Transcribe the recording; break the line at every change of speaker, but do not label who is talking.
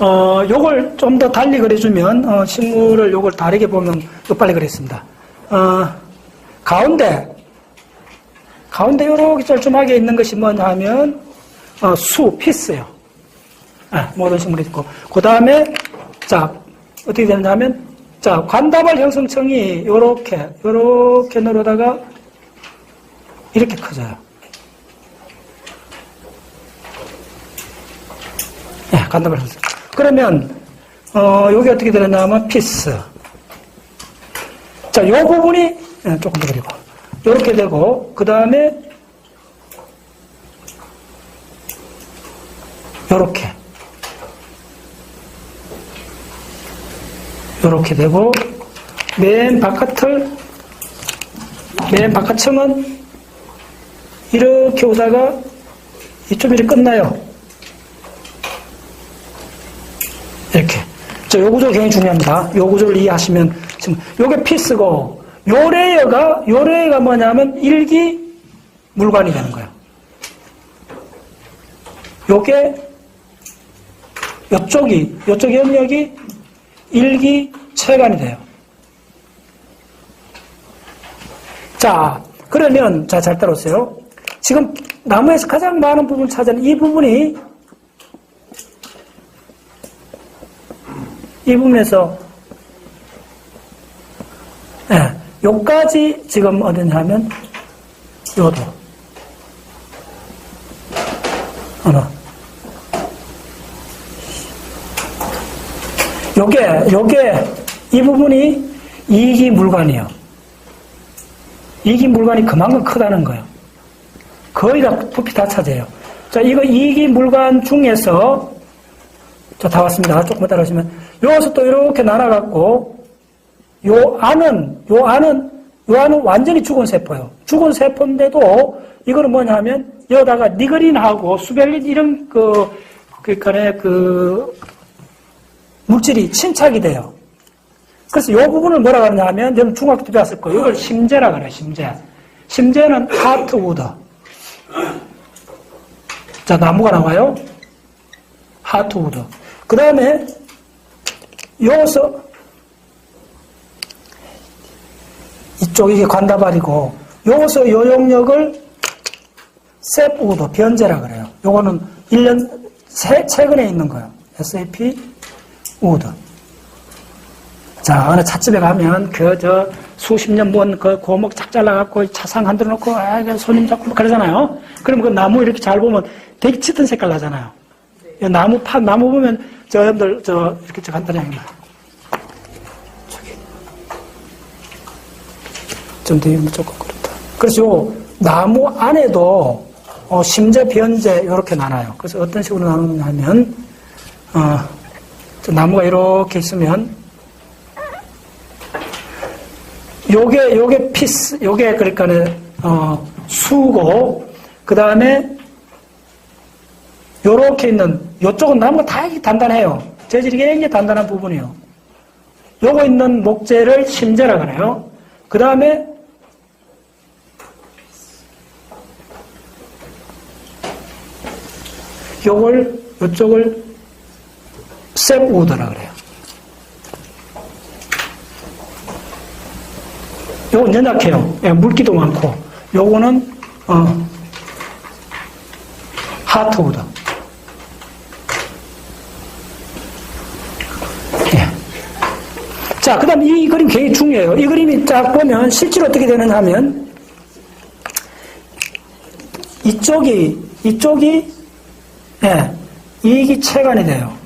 어, 요걸 좀 더 달리 그려주면, 어, 식물을 요걸 다르게 보면 더 빨리 그렸습니다. 어, 가운데, 가운데 요렇게 쫄쭉하게 있는 것이 뭐냐 하면, 어, 수, 피스요. 아, 모든 식물이 있고. 그 다음에, 자, 어떻게 되느냐면, 자, 관다발 형성층이 요렇게, 요렇게 내려다가 이렇게 커져요. 네, 간다발 형성. 그러면, 어, 여기 어떻게 되느냐면, 피스. 자, 요 부분이, 예, 조금 더 그리고. 요렇게 되고, 그 다음에, 요렇게. 요렇게 되고, 맨 바깥을, 맨 바깥층은 이렇게 오다가 이쪽 이렇게 끝나요. 이렇게. 자, 요 구조 굉장히 중요합니다. 요 구조를 이해하시면, 지금, 요게 피스고, 요 레이어가, 요 레이어가 뭐냐면, 일기 물관이 되는 거예요. 요게, 요쪽이, 요쪽 영역이 일기 체관이 돼요. 자, 그러면, 자, 잘 따라오세요. 지금 나무에서 가장 많은 부분 찾아낸 이 부분이 이 부분에서 예, 요까지 지금 어디냐면 요도 어느 요게 요게 이 부분이 이기 물관이에요. 이기 물관이 그만큼 크다는 거예요. 거의 다 부피 다 차지해요. 자, 이거 이기 물관 중에서 자, 다 왔습니다. 조금만 따라오시면 여기서 또 이렇게 나눠갖고 요 안은 요 안은 요 안은 완전히 죽은 세포예요. 죽은 세포인데도 이거는 뭐냐 하면 여기다가 니그린하고 수벨린 이런 그 그러니까 그 물질이 침착이 돼요. 그래서 이 부분을 뭐라 그러냐 하면, 여러분 중학교 때 배웠을 거예요. 이걸 심재라 그래요, 심재. 심재는 하트우드. 자, 나무가 나와요. 하트우드. 그 다음에, 여기서, 이쪽 이게 관다발이고, 여기서 요 영역을 셉우드, 변제라 그래요. 요거는 1년, 새, 최근에 있는 거예요. SAP 우드. 자, 어느 찻집에 가면 그, 저, 수십 년 본 그 고목 착 잘라갖고 차상 한 들어 놓고, 아, 그 손님 잡고 막 그러잖아요. 그럼 그 나무 이렇게 잘 보면 되게 짙은 색깔 나잖아요. 이 나무 파, 나무 보면 저 여러분들, 저, 이렇게 저 간단히 하기만. 저기. 좀 되게 조금 그렇다. 그래서 요 나무 안에도 어, 심재, 변재, 요렇게 나눠요. 그래서 어떤 식으로 나누냐 하면, 어, 저 나무가 이렇게 있으면, 요게, 요게 피스, 요게 그러니까는, 어, 수고, 그 다음에, 요렇게 있는, 요쪽은 나무가 다 단단해요. 재질이 굉장히 단단한 부분이에요. 요거 있는 목재를 심재라 그래요. 그 다음에, 요걸, 요쪽을 셉우드라 그래요. 요건 연약해요. 예, 물기도 많고. 요거는, 어, 하트우드. 자, 그 다음 이 그림 굉장히 중요해요. 이 그림이 딱 보면 실제로 어떻게 되느냐 하면, 이쪽이, 이쪽이, 예, 이익이 체관이 돼요.